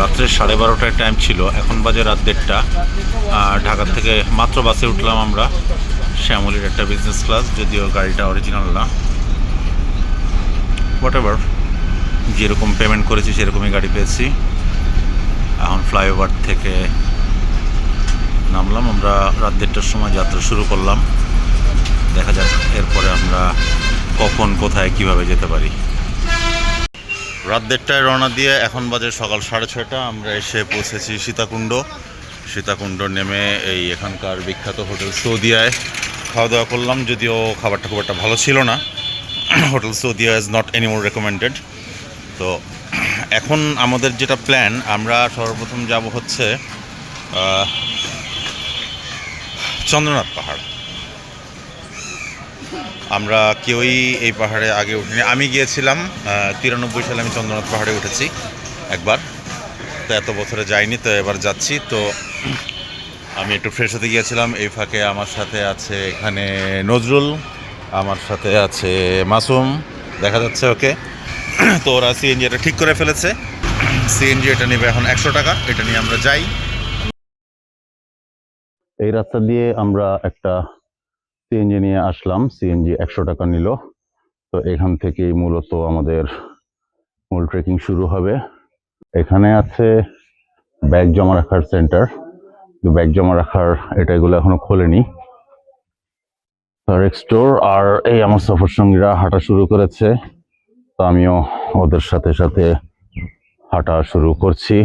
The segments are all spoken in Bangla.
রাত্রে সাড়ে বারোটার টাইম ছিল। এখন বাজে রাত দেড়টা। ঢাকা থেকে মাত্র বাসে উঠলাম আমরা শ্যামলির একটা বিজনেস ক্লাস যদিও গাড়িটা অরিজিনাল না। হোয়াট এভার যেরকম পেমেন্ট করেছি সেরকমই গাড়ি পেয়েছি। এখন ফ্লাইওভার থেকে নামলাম, আমরা রাত দেড়টার সময় যাত্রা শুরু করলাম। দেখা যাক এরপরে আমরা কখন, কোথায়, কীভাবে যেতে পারি। রাত দেড়টায় রওনা দিয়ে এখন বাজে সকাল সাড়ে ছয়টা। আমরা এসে পৌঁছেছি সীতাকুণ্ড। সীতাকুণ্ড নেমে এই এখানকার বিখ্যাত হোটেল সৌদিয়ায় খাওয়া দাওয়া করলাম, যদিও খাবারটা খুব একটা ভালো ছিল না। Hotel Saudia is not anymore recommended তো এখন আমাদের যেটা প্ল্যান আমরা সর্বপ্রথম যাব হচ্ছে চন্দ্রনাথ পাহাড়। আমরা কেউই এই পাহাড়ে আগে উঠিনি। আমি গিয়েছিলাম তিরানব্বই সালে আমি চন্দ্রনাথ পাহাড়ে উঠেছি একবার। তো এত বছরে যাইনি, তো এবার যাচ্ছি। তো আমি একটু ফ্রেশ হতে গিয়েছিলাম। এই ফাঁকে আমার সাথে আছে এখানে নজরুল, আমার সাথে আছে মাসুম, দেখা যাচ্ছে ওকে। তো ওরা সিএনজি এটা ঠিক করে ফেলেছে। সিএনজি এটা নেবে এখন একশো টাকা, এটা নিয়ে আমরা যাই। এই রাস্তা দিয়ে আমরা একটা সিএনজি নিয়ে আসলাম। সিএনজি একশো টাকা নিল। তো এখান থেকেই মূলত আমাদের মূল ট্রেকিং শুরু হবে। এখানে আছে ব্যাগ জমা রাখার সেন্টার ব্যাগ জমা রাখার এটা এগুলো এখনও খোলেনি। তার স্টোর আর এই আমার সফর সঙ্গীরা হাঁটা শুরু করেছে। তো আমিও ওদের সাথে সাথে হাঁটা শুরু করছি।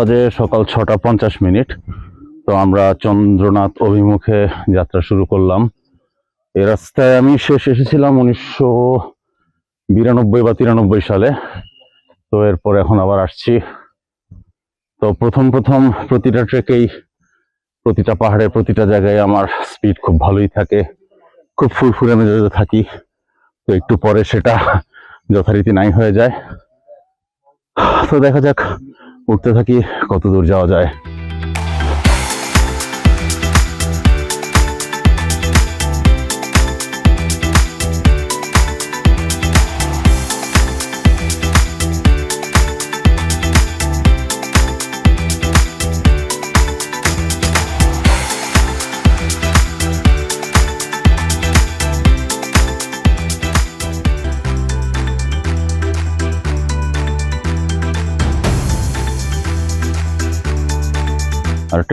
বাজে সকাল ছটা পঞ্চাশ মিনিট। তো আমরা চন্দ্রনাথ অভিমুখে যাত্রা শুরু করলাম। এই রাস্তায় আমি শেষ এসেছিলাম উনিশশো বিরানব্বই বা তিরানব্বই সালে। তো এরপর এখন আবার আসছি। তো প্রথম প্রথম প্রতিটা ট্রেকেই, প্রতিটা পাহাড়ের প্রতিটা জায়গায় আমার স্পিড খুব ভালোই থাকে। খুব ফুরফুরে মেজাজে থাকি। তো একটু পরে সেটা যথারীতি নাই হয়ে যায়। তো দেখা যাক উঠতে থাকি কত দূর যাওয়া যায়?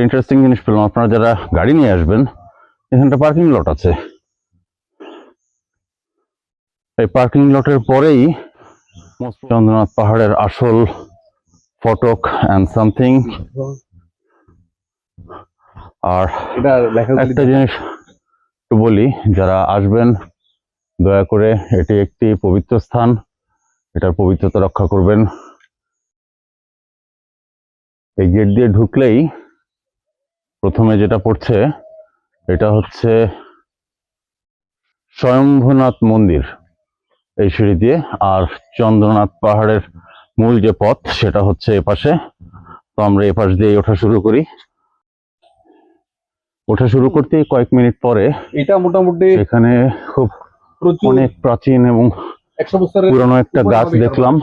ইন্টারেস্টিং জিনিস পেলাম। আপনারা যারা গাড়ি নিয়ে আসবেন এখানটা পার্কিং লট আছে। এই পার্কিং লটের পরেই চন্দ্রনাথ পাহাড়ের আসল ফটক অ্যান্ড সামথিং আর এটা একটা জিনিস একটু বলি যারা আসবেন দয়া করে এটি একটি পবিত্র স্থান। এটার পবিত্রতা রক্ষা করবেন। এই গেট দিয়ে ঢুকলেই প্রথমে যেটা পড়ছে এটা হচ্ছে স্বয়ম্ভনাথ মন্দির এই সিঁড়ি দিয়ে আর চন্দ্রনাথ পাহাড়ের মূল যে পথ সেটা হচ্ছে এপাশে। তো আমরা এপাশ দিয়ে ওঠা শুরু করি। ওঠা শুরু করতেই কয়েক মিনিট পরে এটা মোটামুটি এখানে খুব অনেক প্রাচীন এবং একশো বছরের পুরনো একটা গাছ দেখলাম।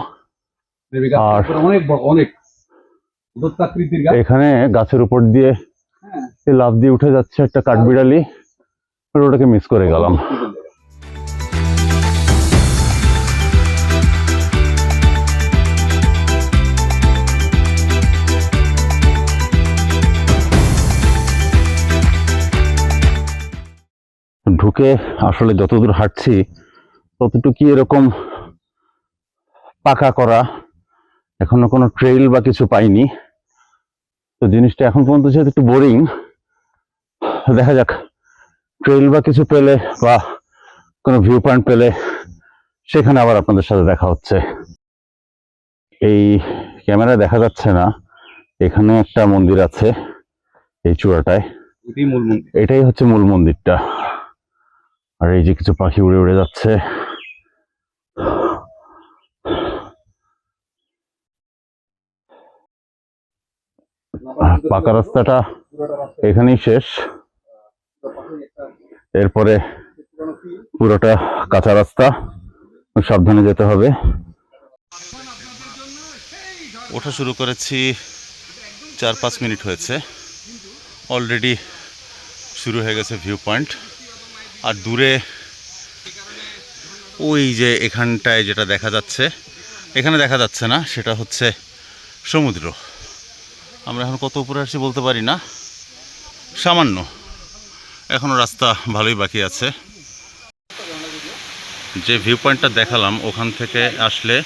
আর- অনেক অনেক এখানে গাছের উপর দিয়ে লাফ দিয়ে উঠে যাচ্ছে একটা কাঠবিড়ালি ওটাকে মিস করে গেলাম। ঢুকে আসলে যতদূর হাঁটছি ততটুকু এরকম পাকা করা। এখনও কোনো ট্রেইল বা কিছু পাইনি। তো জিনিসটা এখন পর্যন্ত যেহেতু একটু বোরিং দেখা যাক। ট্রেল বা কিছু পেলে বা কোনো ভিউ পয়েন্ট পেলে সেখানে আবার আপনাদের সাথে দেখা হচ্ছে। এই ক্যামেরায় দেখা যাচ্ছে না এখানে একটা মন্দির আছে এই চূড়াটায়। এটাই হচ্ছে মূল মন্দিরটা। আর এই যে কিছু পাখি উড়ে উড়ে যাচ্ছে। পাকা রাস্তাটা এখানেই শেষ। এরপরে পুরোটা কাঁচা রাস্তা। সাবধানে যেতে হবে। ওঠা শুরু করেছি, চার পাঁচ মিনিট হয়েছে। অলরেডি শুরু হয়ে গেছে ভিউ পয়েন্ট আর দূরে ওই যে এখানটায় যেটা দেখা যাচ্ছে, এখানে দেখা যাচ্ছে না, সেটা হচ্ছে সমুদ্র। আমরা এখন কত উপরে আসছি বলতে পারি না। সামান্য। এখনও রাস্তা ভালোই বাকি আছে। যে ভিউ পয়েন্টটা দেখালাম, ওখান থেকে আসলে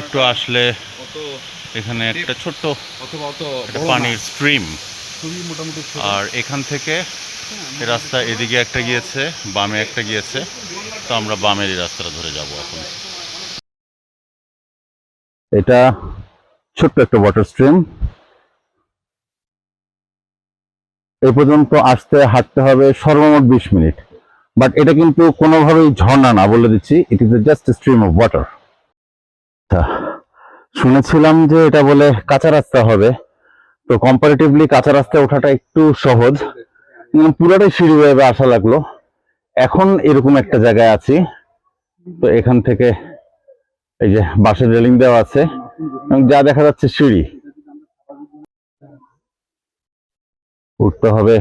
একটু আসলে এখানে একটা ছোট্ট পানির স্ট্রিম। আর এখান থেকে রাস্তা এদিকে একটা গিয়েছে, বামে একটা গিয়েছে। তো আমরা বামের এই রাস্তাটা ধরে যাব এখন। এটা ছোট্ট একটা ওয়াটার স্ট্রিম এ পর্যন্ত আসতে হাঁটতে হবে সর্বমোট বিশ মিনিট। বাট এটা কিন্তু কোনোভাবেই ঝর্ণা না বলে দিচ্ছি। It is just stream of water শুনেছিলাম যে এটা বলে কাঁচা রাস্তা হবে। তো কম্পারেটিভলি কাঁচা রাস্তায় ওঠাটা একটু সহজ। পুরোটাই সিঁড়ি হয়ে আসা লাগল। এখন এরকম একটা জায়গায় আছি। তো এখান থেকে এই যে বাসের রেলিং দেওয়া আছে। যা দেখা যাচ্ছে সিঁড়ি। উঠতে হবে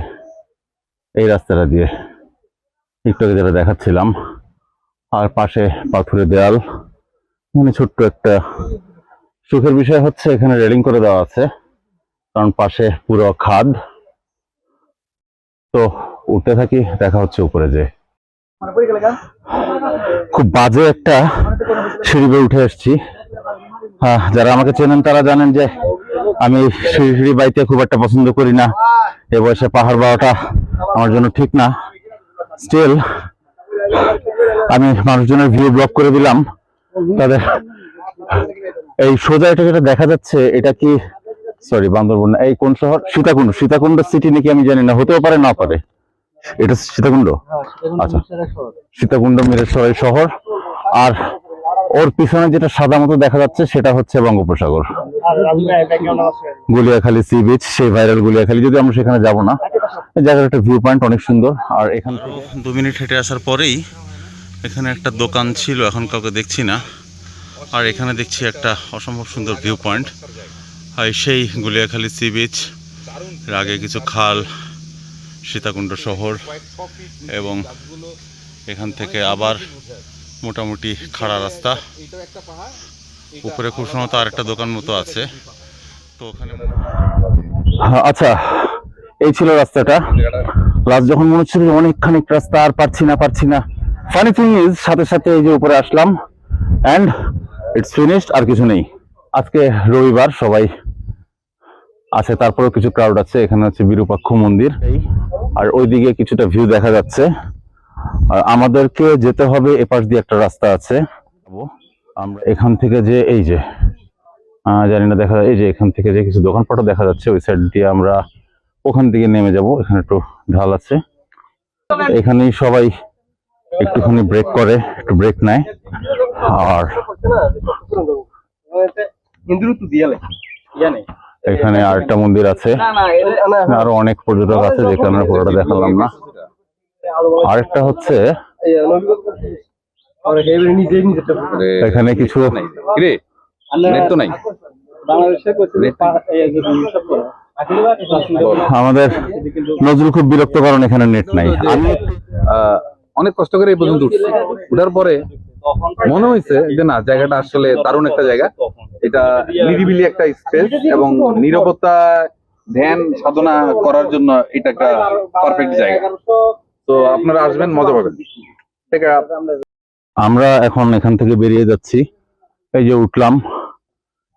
এই রাস্তাটা দিয়ে। আগে যেটা দেখাচ্ছিলাম, আর পাশে পাথুরে দেয়াল। এখানে ছোট্ট একটা সুখের বিষয় হচ্ছে এখানে রেলিং করে দেওয়া আছে, কারণ পাশে পুরো খাদ। তো উঠতে থাকি, দেখা হচ্ছে উপরে যে খুব বাজে একটা সিঁড়ি উঠে এসেছি। হ্যাঁ যারা আমাকে চেনেন তারা জানেন যে আমি সিঁড়ি সিঁড়ি বাইতে খুব একটা পছন্দ করি না। এ বয়সে পাহাড় বাড়াটা আমার জন্য ঠিক না। স্টিল আমি মানুষজনের ভিউ ব্লক করে দিলাম। তাদের এই সোজা এটা যেটা দেখা যাচ্ছে, এটা কি সরি বান্দরবন এই কোন শহর? সীতাকুণ্ড। সীতাকুণ্ড সিটি নাকি আমি জানি না, হতেও পারে না পারে। এটা সীতাকুণ্ড? আচ্ছা। সীতাকুণ্ড মিরেশ্বরের শহর। আর ওর পিছনে যেটা সাদা মতো দেখা যাচ্ছে, সেটা হচ্ছে বঙ্গোপসাগর। গুলিয়াখালী সি বিচ সেই ভাইরাল গুলিয়াখালী যদি আমরা সেখানে যাব না। জায়গার একটা ভিউ পয়েন্ট অনেক সুন্দর আর এখান থেকে দু মিনিট হেঁটে আসার পরেই এখানে একটা দোকান ছিল এখন কাউকে দেখছি না। আর এখানে দেখছি একটা অসম্ভব সুন্দর ভিউ পয়েন্ট আর সেই গুলিয়াখালী সি বিচ এর আগে কিছু খাল সীতাকুণ্ড শহর এবং এখান থেকে আবার মোটামুটি খাড়া রাস্তা। উপরে খুব সম্ভবত একটা দোকান মতো আছে। তো ওখানে আচ্ছা এই ছিল রাস্তাটা। লাস্ট যখন মনে হচ্ছিল অনেকখানি রাস্তা, আর পারছি না পারছি না। ফানি থিং ইজ সাথে সাথে এই যে উপরে আসলাম অ্যান্ড ইটস ফিনিশড আর কিছু নেই। আজকে রবিবার, সবাই আছে, তারপরেও কিছু ক্রাউড আছে। এখানে হচ্ছে বিরূপাক্ষ মন্দির। আর ওইদিকে কিছুটা ভিউ দেখা যাচ্ছে। আর আমাদেরকে যেতে হবে এপাশ দিয়ে একটা রাস্তা আছে। আমরা এখান থেকে যে, এই যে জানি না, দেখা এই যে এখান থেকে যে কিছু দোকানপাটও দেখা যাচ্ছে, ওই সাইড দিয়ে আমরা ওখান থেকে নেমে যাব, এখানে একটু ঢাল আছে। এখানেই সবাই একটুখানি ব্রেক করে, একটু ব্রেক নেয়। আর এখানে আরেকটা মন্দির আছে, আরও অনেক পর্যটক আছে, যেখানে পুরোটা দেখালাম না। আরেকটা হচ্ছে এখানে কিছু নেট তো নাই। আমাদের নজরুল খুব বিরক্ত কারণ এখানে নেট নাই। আমি অনেক কষ্ট করে এই পর্যন্ত উঠছি। উঠার পরে মনে হয়েছে যে না জায়গাটা আসলে দারুণ একটা জায়গা। এটা নিরিবিলি একটা স্পেস এবং নিরাপত্তা ধ্যান সাধনা করার জন্য এটা একটা পারফেক্ট জায়গা। তো আপনারা আসবেন মজা পাবেন। ঠিক আছে আমরা এখন এখান থেকে বেরিয়ে যাচ্ছি। এই যে উঠলাম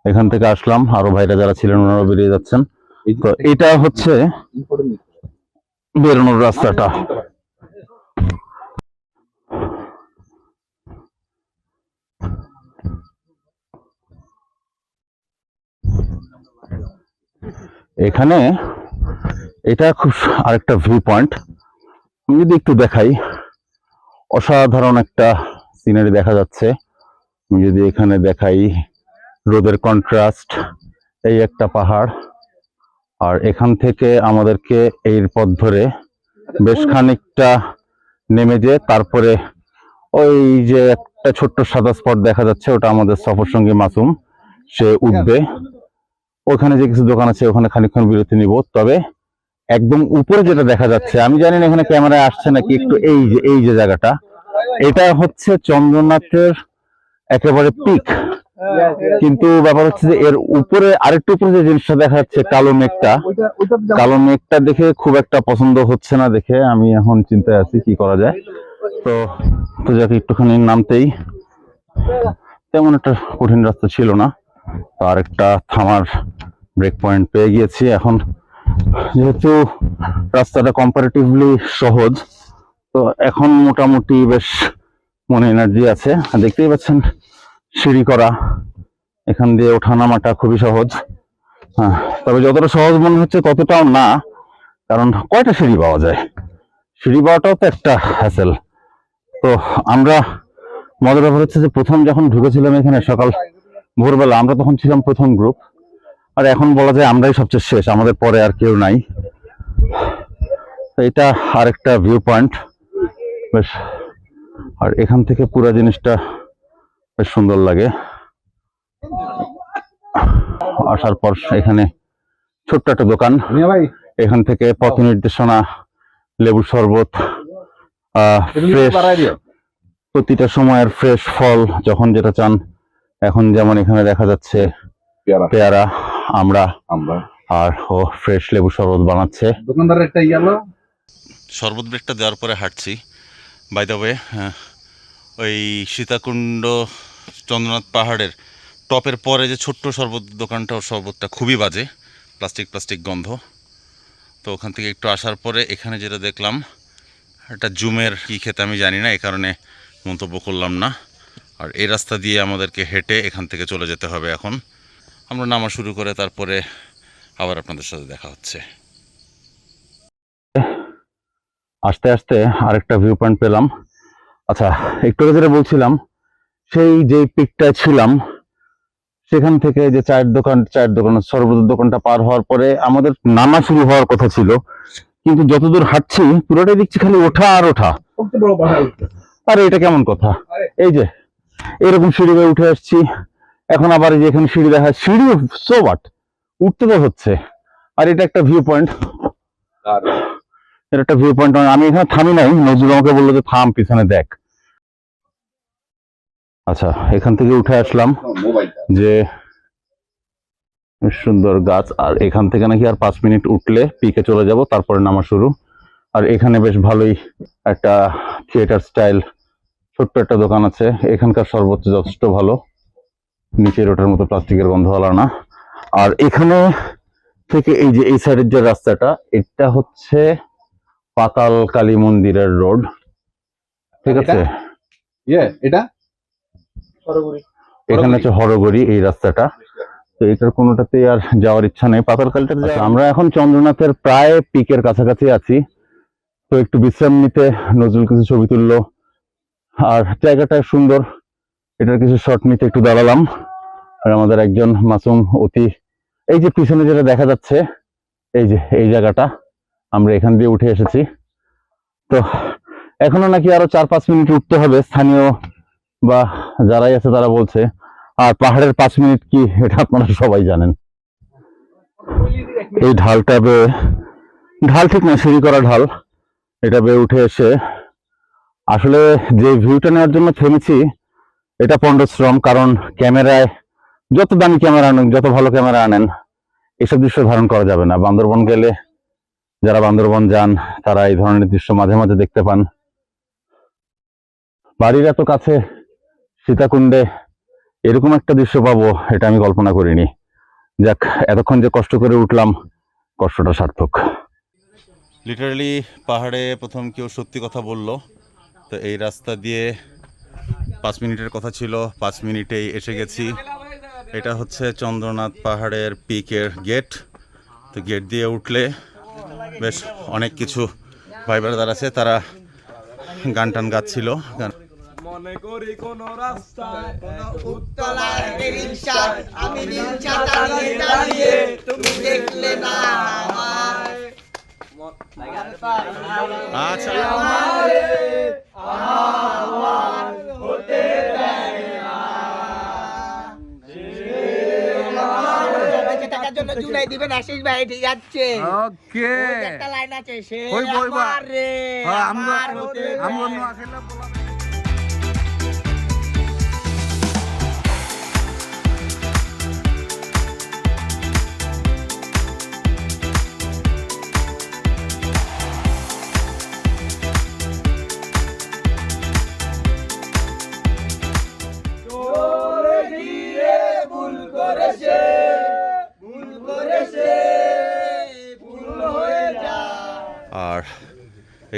এখান থেকে আসলাম। আরও ভাইরা যারা ছিলেন ওনারা বেরিয়ে যাচ্ছেন। তো এটা হচ্ছে বেরোনোর রাস্তাটা। এখানে এটা খুব আরেকটা ভিউ পয়েন্ট আমি যদি একটু দেখাই অসাধারণ একটা সিনারি দেখা যাচ্ছে। আমি যদি এখানে দেখাই রোদের কন্ট্রাস্ট এই একটা পাহাড়। আর এখান থেকে আমাদেরকে এই পথ ধরে বেশ খানিকটা নেমে যেয়ে তারপরে ওই যে একটা ছোট্ট সাদা স্পট দেখা যাচ্ছে, ওটা আমাদের সফর সঙ্গী মাসুম। সে উঠবে। ওখানে যে কিছু দোকান আছে, ওখানে খানিকক্ষণ বিরতি নিব। তবে একদম উপরে যেটা দেখা যাচ্ছে, আমি জানি না এখানে ক্যামেরায় আসছে নাকি, একটু এই যে এই যে জায়গাটা। এটা হচ্ছে চন্দ্রনাথের একেবারে পিক কিন্তু ব্যাপার হচ্ছে যে এর উপরে আরেকটু উপরে যে জিনিসটা দেখা যাচ্ছে, কালো মেঘটা। কালো মেঘটা দেখে খুব একটা পছন্দ হচ্ছে না দেখে। আমি এখন চিন্তায় আছি কি করা যায়। তো তো যাকে, একটুখানি নামতেই। তেমন একটা কঠিন রাস্তা ছিল না। তো আরেকটা থামার ব্রেক পয়েন্ট পেয়ে গিয়েছি। এখন যেহেতু রাস্তাটা কম্পারেটিভলি সহজ তো এখন মোটামুটি বেশ মনে এনার্জি আছে। আর দেখতেই পাচ্ছেন, সিঁড়ি করা, এখান দিয়ে ওঠা নামাটা খুবই সহজ। হ্যাঁ তবে যতটা সহজ মনে হচ্ছে ততটাও না, কারণ কয়টা সিঁড়ি পাওয়া যায়? সিঁড়ি পাওয়াটাও তো একটা হ্যাসেল তো আমরা, মজার ব্যাপার হচ্ছে যে প্রথম যখন ঢুকেছিলাম এখানে সকাল ভোরবেলা, আমরা তখন ছিলাম প্রথম গ্রুপ আর এখন বলা যায় আমরাই সবচেয়ে শেষ, আমাদের পরে আর কেউ নাই। এটা আরেকটা ভিউ পয়েন্ট বেশ। আর এখান থেকে পুরো জিনিসটা বেশ সুন্দর লাগে। আসার পর এখানে ছোট্ট একটা দোকান। এখান থেকে পথ নির্দেশনা লেবুর শরবত প্রতিটা সময়ের ফ্রেশ ফল যখন যেটা চান। এখন যেমন এখানে দেখা যাচ্ছে পেয়ারা। পেয়ারা আমরা। আমরা। আর ও ফ্রেশ লেবু শরবত বানাচ্ছে। দোকানদারের একটা গেল শরবত ব্রেকটা দেওয়ার পরে হাঁটছি। বাই দ্য ওয়ে ওই সীতাকুণ্ড চন্দ্রনাথ পাহাড়ের টপের পরে যে ছোট্ট শরবত দোকানটা, ওর শরবতটা খুবই বাজে প্লাস্টিক প্লাস্টিক গন্ধ। তো ওখান থেকে একটু আসার পরে এখানে যেটা দেখলাম, একটা জুমের কী খেতে আমি জানি না, এ কারণে মন্তব্য করলাম না। আর এই রাস্তা দিয়ে আমাদেরকে হেঁটে এখান থেকে চলে যেতে হবে এখন। আমরা নামা শুরু করে তারপরে আবার আপনাদের সাথে দেখা হচ্ছে। আস্তে আস্তে আরেকটা ভিউ পয়েন্ট পেলাম। আচ্ছা একটু যেটা বলছিলাম সেই যে পিকটায় ছিলাম সেখান থেকে যে চায়ের দোকান চায়ের দোকান সর্বদর দোকানটা পার হওয়ার পরে আমাদের নামা শুরু হওয়ার কথা ছিল। কিন্তু যতদূর হাঁটছি পুরোটাই দেখছি খালি ওঠা আর ওঠা। আরে এটা কেমন কথা? এই যে এরকম সিঁড়ি বেয়ে উঠে আসছি। এখন আবার যে এখানে সিঁড়ি দেখা সিঁড়ি সো বাট উঠতে তো হচ্ছে। আর এটা একটা ভিউ পয়েন্ট এর একটা ভিউ পয়েন্ট আমি এখানে থামি নাই, নজরুল আমাকে বলল যে থাম, পিছনে দেখ। আচ্ছা এখান থেকে উঠে আসলাম যে সুন্দর গাছ, আর এখান থেকে নাকি আর পাঁচ মিনিট উঠলে পিকে চলে যাব, তারপরে নামা শুরু। আর এখানে বেশ ভালোই একটা থিয়েটার স্টাইল ছোট্ট একটা দোকান আছে, এখানকার সর্বোচ্চ যথেষ্ট ভালো। নিচের ওটার মতো প্লাস্টিকের গন্ধওয়ালা না। আর এখানে থেকে এই যে, এই সাইডের যে রাস্তাটা, এটা হচ্ছে পাতাল কালী মন্দিরের রোড। ঠিক আছে? ইয়ে এটা? এখানে হচ্ছে হরগড়ি এই রাস্তাটা। তো এটার কোনোটাতেই আর যাওয়ার ইচ্ছা নেই। পাতালকালটা আমরা এখন চন্দ্রনাথের প্রায় পিকের কাছাকাছি আছি। তো একটু বিশ্রাম নিতে নজরুল কিছু ছবি তুললো। আর জায়গাটা সুন্দর। এটার কিছু শট নিতে একটু দাঁড়ালাম। আর আমাদের একজন মাসুম অতি এই যে পিছনে যেটা দেখা যাচ্ছে এই যে এই জায়গাটা। আমরা এখান দিয়ে উঠে এসেছি। তো এখনও নাকি আরও চার পাঁচ মিনিট উঠতে হবে। স্থানীয় বা যারাই আছে তারা বলছে। আর পাহাড়ের পাঁচ মিনিট কি এটা আপনারা সবাই জানেন। এই ঢালটা বে, ঢাল ঠিক না সিঁড়ি করা ঢাল। এটা বেয়ে উঠে এসে আসলে যে ভিউটা নেওয়ার জন্য থেমেছি, এটা পণ্ডশ্রম কারণ ক্যামেরায় যত দামি ক্যামেরা আনেন যত ভালো ক্যামেরা আনেন, এসব দৃশ্য ধারণ করা যাবে না। বান্দরবন গেলে যারা বান্দরবন যান, তারা এই ধরনের দৃশ্য মাঝে মাঝে দেখতে পান। বাড়ির এত কাছে সীতাকুণ্ডে এরকম একটা দৃশ্য পাবো, এটা আমি কল্পনা করিনি। যাক, এতক্ষণ যে কষ্ট করে উঠলাম, কষ্টটা সার্থক। লিটারালি পাহাড়ে প্রথম কেউ সত্যি কথা বলল। তো এই রাস্তা দিয়ে পাঁচ মিনিটের কথা ছিল, পাঁচ মিনিটেই এসে গেছি। এটা হচ্ছে চন্দ্রনাথ পাহাড়ের পিকের গেট তো গেট দিয়ে উঠলে বেশ অনেক কিছু ভাই ব্রাদার আছে তারা গান টান গাচ্ছিল। গান মনে করি কোন রাস্তায় উত্তলায় রিক্সা আমি রিক্সা দাঁড়িয়ে দাঁড়িয়ে তুমি দেখলে না আচ্ছা। জুলাই দিবেন আশিস ভাই ঠিক আছে। ওকে। একটা লাইন আছে সে আমার আমরা আমার আমরা। আসলে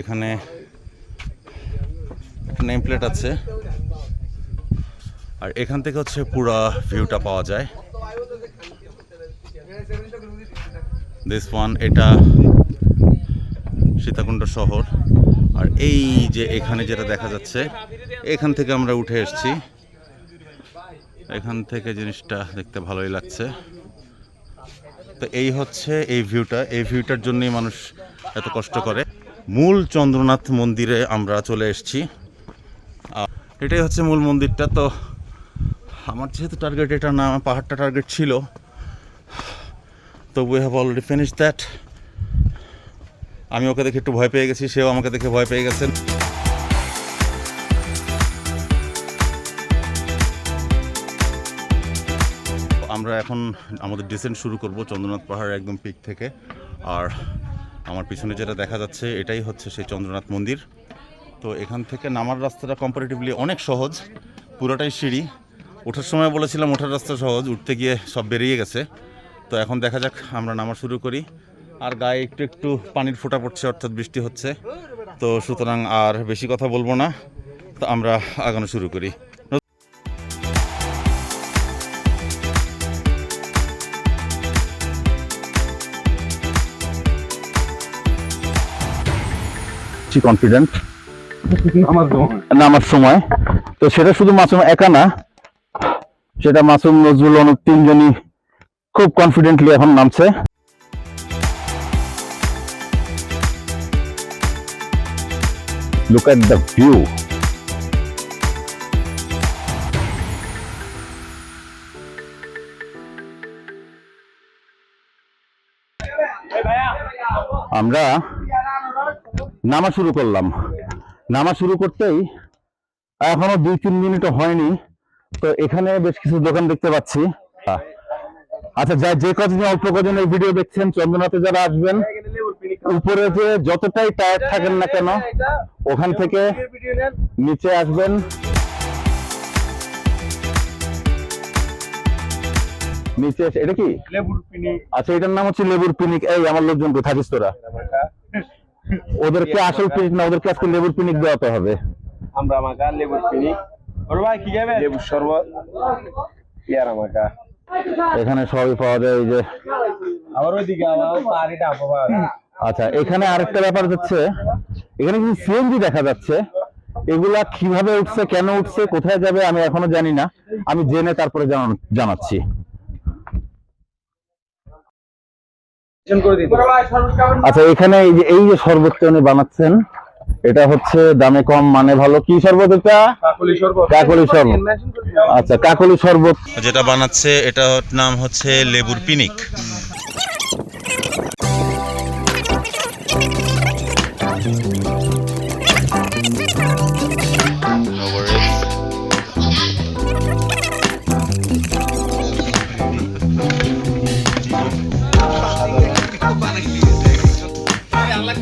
এখানে নেম প্লেট আছে। আর এখান থেকে হচ্ছে পুরো ভিউটা পাওয়া যায়। দিস ওয়ান এটা সীতাকুণ্ড শহর। আর এই যে এখানে যেটা দেখা যাচ্ছে, এখান থেকে আমরা উঠে এসেছি। এখান থেকে জিনিসটা দেখতে ভালোই লাগছে। তো এই হচ্ছে এই ভিউটা এই ভিউটার জন্যই মানুষ এত কষ্ট করে। মূল চন্দ্রনাথ মন্দিরে আমরা চলে এসেছি। এটাই হচ্ছে মূল মন্দিরটা। তো আমার যেহেতু টার্গেট এটা না আমার পাহাড়টা টার্গেট ছিল। তো we have already finish that আমি ওকে দেখে একটু ভয় পেয়ে গেছি, সেও আমাকে দেখে ভয় পেয়ে গেছেন। আমরা এখন আমাদের ডিসেন্ট শুরু করব চন্দ্রনাথ পাহাড়ের একদম পিক থেকে। আর আমার পিছনে যেটা দেখা যাচ্ছে, এটাই হচ্ছে সেই চন্দ্রনাথ মন্দির। তো এখান থেকে নামার রাস্তাটা কম্পারেটিভলি অনেক সহজ, পুরোটাই সিঁড়ি। ওঠার সময় বলেছিলাম ওঠার রাস্তা সহজ, উঠতে গিয়ে সব বেরিয়ে গেছে। তো এখন দেখা যাক, আমরা নামা শুরু করি। আর গায়ে একটু একটু পানির ফোঁটা পড়ছে, অর্থাৎ বৃষ্টি হচ্ছে। তো সুতরাং আর বেশি কথা বলব না। তো আমরা আগানো শুরু করি। কনফিডেন্ট নামার সময়। তো সেটা শুধু মাসুম একা না সেটা মাসুম নজরুল অনুপ তিনজনই খুব কনফিডেন্টলি এখন নামছে। লুক এট দ্য ভিউ আমরা নামা শুরু করলাম। নামা শুরু করতেই এখনও দুই তিন মিনিটও হয়নি। তো এখানে বেশ কিছু দোকান দেখতে পাচ্ছি। আচ্ছা যা যে কজন অল্প কজন এই ভিডিও দেখছেন চন্দ্রনাথে যারা আসবেন উপরে যে যতটাই টায়ার থাকেন না কেন ওখান থেকে নিচে আসবেন। নিচে এটা কি? আচ্ছা এটার নাম হচ্ছে লেবুর পিনিক। এই আমার লোকজন কোথায়? থাকিস তোরা। ওদেরকে আসল পিনিক না ওদেরকে আজকে লেবুর পিনিক দেওয়াতে হবে। আমরা মাকা লেবুর পিনি বড় ভাই কি খাবে লেবুর শরবত। ইয়ার আমাকা এখানে সবই পাওয়া যায় এই যে আবার ওইদিকে আমার পাহাড়িটা আবহাওয়া আচ্ছা এখানে আরেকটা ব্যাপার হচ্ছে এখানে কিছু সিএনজি দেখা যাচ্ছে। এগুলা কীভাবে উঠছে কেন উঠছে কোথায় যাবে আমি এখনও জানি না। আমি জেনে তারপরে জানাচ্ছি করে দিতে আচ্ছা এখানে এই যে এই যে শরবতটা উনি বানাচ্ছেন এটা হচ্ছে দামে কম মানে ভালো। কি শরবত এটা? কাকলি শরবত। আচ্ছা কাকলি শরবত। যেটা বানাচ্ছে এটা নাম হচ্ছে লেবুর পিনিক।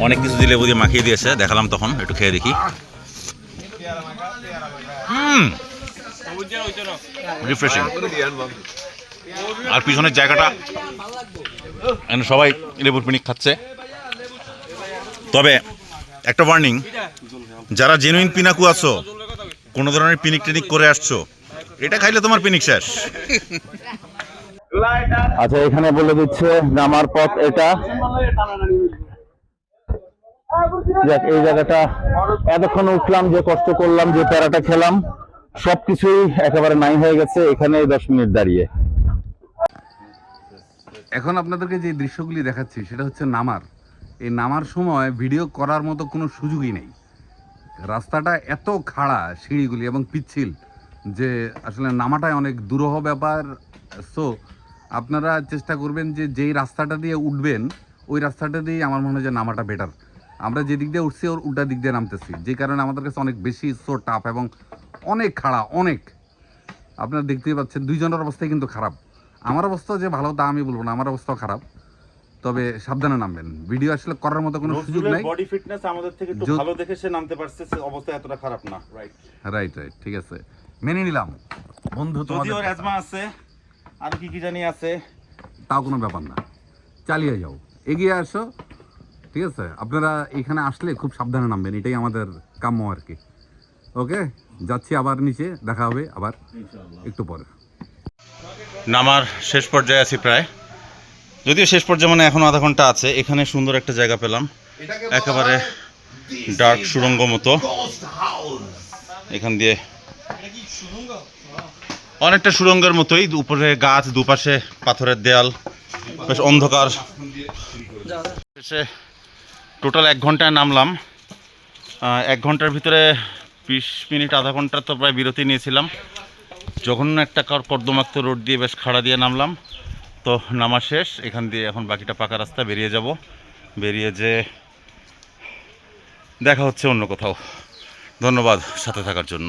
অনেক কিছু দিলে লেবু দিয়ে মাখিয়ে দিয়েছে, দেখালাম তখন, একটু খেয়ে দেখি। রিফ্রেশিং আর পিছনের জায়গাটা, এখানে সবাই লেবুর পিনিক খাচ্ছে। তবে একটা ওয়ার্নিং যারা জেনুইন পিনাকু আছো, কোনো ধরনের পিনিক টিনিক করে আসছো, এটা খাইলে তোমার পিনিক শেষ। আচ্ছা এখানে বলে দিচ্ছে, নামার পথ এটা। যাক, এই জায়গাটা এতক্ষণ উঠলাম, যে কষ্ট করলাম, যে প্যারাটা খেলাম, সবকিছুই একেবারে নাই হয়ে গেছে, এখানে দশ মিনিট দাঁড়িয়ে। এখন আপনাদেরকে যে দৃশ্যগুলি দেখাচ্ছি, সেটা হচ্ছে নামার। এই নামার সময় ভিডিও করার মতো কোনো সুযোগই নেই। রাস্তাটা এত খাড়া সিঁড়িগুলি এবং পিচ্ছিল যে আসলে নামাটাই অনেক দুরূহ ব্যাপার। সো আপনারা চেষ্টা করবেন যে যেই রাস্তাটা দিয়ে উঠবেন, ওই রাস্তাটা দিয়ে আমার মনে হয় যে নামাটা বেটার আমরা যে দিক দিয়ে উঠছি ওর উল্টা দিক দিয়ে নামতেছি। যে কারণে আমাদের কাছে অনেক বেশি সো টাফ এবং অনেক খাড়া অনেক। আপনারা দেখতেই পাচ্ছেন দুইজনের অবস্থাই কিন্তু খারাপ। আমার অবস্থা যে ভালো তা আমি বলব না আমার অবস্থাও খারাপ। তবে সাবধানে নামবেন। ভিডিও আসলে করার মতো কোনো সুযোগ নাই। বডি ফিটনেস আমাদের থেকে একটু ভালো দেখে সে নামতে পারছে সে অবস্থা এতটা খারাপ না। রাইট রাইট রাইট ঠিক আছে। মেনে নিলাম। বন্ধু তোমাদের ওর অ্যাজমা আছে আর কি কি জানি আছে। তাও কোনো ব্যাপার না। চালিয়ে যাও। এগিয়ে আসো। ঠিক আছে? আপনারা এখানে আসলে খুব সাবধানে নামবেন এটাই আমাদের কাম্য আর কি। ওকে? যাচ্ছি আবার নিচে দেখা হবে আবার একটু পরে। নামার শেষ পর্যায়ে আছি প্রায়। যদিও শেষ পর্যায়ে মানে এখন আধা ঘণ্টা আছে এখানে সুন্দর একটা জায়গা পেলাম। একেবারে ডার্ক সুরঙ্গ মতো। এখান দিয়ে অনেকটা সুরঙ্গের মতোই উপরে গাছ দুপাশে পাথরের দেয়াল বেশ অন্ধকার। শেষে টোটাল এক ঘন্টায় নামলাম। এক ঘণ্টার ভিতরে বিশ মিনিট, আধা ঘণ্টা তো প্রায় বিরতি নিয়েছিলাম। যখন একটা কার কর্দমাক্ত রোড দিয়ে বেশ খাড়া দিয়ে নামলাম। তো নামা শেষ, এখান দিয়ে এখন বাকিটা পাকা রাস্তা, বেরিয়ে যাব। বেরিয়ে যে দেখা হচ্ছে অন্য কোথাও। ধন্যবাদ সাথে থাকার জন্য।